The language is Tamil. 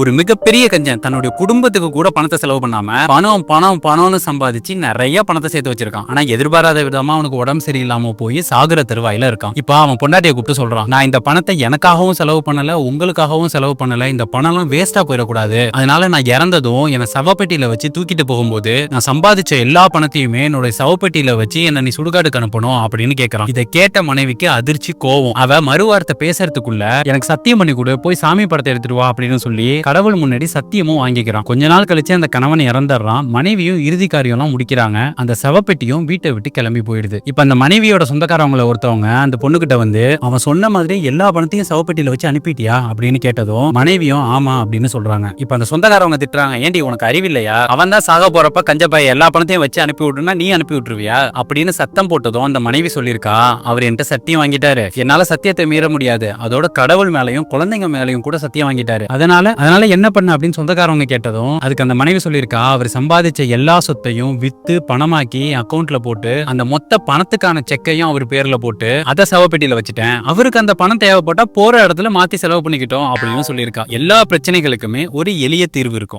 ஒரு மிகப்பெரிய கஞ்சன் தன்னுடைய குடும்பத்துக்கு கூட பணத்தை செலவு பண்ணாம பணம் பணம் பணம்னு சம்பாதிச்சு நிறைய பணத்தை சேர்த்து வச்சிருக்கான். ஆனா எதிர்பாராத விதமா அவனுக்கு உடம்பு சரியில்லாம போய் சாகுற தருவாயில இருக்கான். இப்போ அவன் பொண்டாட்டியை கூப்பிட்டு சொல்றான் நான் இந்த பணத்தை எனக்காகவும் செலவு பண்ணல உங்களுக்காகவும் செலவு பண்ணல. இந்த பணம்லாம் வேஸ்டா போயிடக்கூடாது. அதனால நான் இறந்ததும் என்னை சவப்பெட்டியில வச்சு தூக்கிட்டு போகும்போது நான் சம்பாதிச்ச எல்லா பணத்தையுமே என்னுடைய சவப்பெட்டியில வச்சு என்ன நீ சுடுகாடுக்கு அனுப்பணும் அப்படின்னு கேட்கறான் இதை கேட்ட மனைவிக்கு அதிர்ச்சி கோவம். அவ மறுவார்த்தை பேசுறதுக்குள்ள எனக்கு சத்தியம் பண்ணி கொடு போய் சாமி படத்தை எடுத்துட்டு வா அப்படின்னு சொல்லி கடவுள் முன்னாடி சத்தியமும் வாங்கிக்கிறான். கொஞ்ச நாள் கழிச்சு அந்த கணவன் இறந்துடுறான். மனைவியும் இறுதி காரியம்லாம் முடிக்கிறாங்க. அந்த சவப்பெட்டியும் வீட்டை விட்டு கிளம்பி போயிடுது. இப்ப அந்த மனைவியோட சொந்தக்காரவங்கள ஒருத்தவங்க அந்த பொண்ணுகிட்ட வந்து அவன் சொன்ன மாதிரி எல்லா பணத்தையும் சவப்பெட்டியில வச்சு அனுப்பிட்டியா? அப்படின்னு கேட்டதும் மனைவியும் ஆமா அப்படின்னு சொல்றாங்க. இப்ப அந்த சொந்தக்காரவங்க திட்டுறாங்க ஏண்டி உனக்கு அறிவில்லையா அவன் தான் சாக போறப்ப கஞ்சப்பாய் எல்லா பணத்தையும் வச்சு அனுப்பி விட்டுனா நீ அனுப்பி விட்டுருவியா? அப்படின்னு சத்தம் போட்டதும் அந்த மனைவி சொல்லியிருக்கா அவர் என்கிட்ட சத்தியம் வாங்கிட்டாரு. என்னால சத்தியத்தை மீற முடியாது. அதோட கடவுள் மேலையும் குழந்தைங்க மேலையும் கூட சத்தியம் வாங்கிட்டாரு. அதனால அதனால என்ன பண்ண அப்படின்னு சொந்தக்காரவங்க கேட்டதும் அதுக்கு அந்த மனைவி சொல்லியிருக்கா அவர் சம்பாதிச்ச எல்லா சொத்தையும் வித்து பணமாக்கி அக்கௌண்ட்ல போட்டு அந்த மொத்த பணத்துக்கான செக்கையும் அவர் பேர்ல போட்டு அதை சவப்பெட்டியில வச்சுட்டேன். அவருக்கு அந்த பணம் தேவைப்பட்டா போற இடத்துல மாத்தி செலவு பண்ணிக்கிட்டோம் அப்படின்னு சொல்லியிருக்கா. எல்லா பிரச்சனைகளுக்குமே ஒரு எளிய தீர்வு இருக்கும்.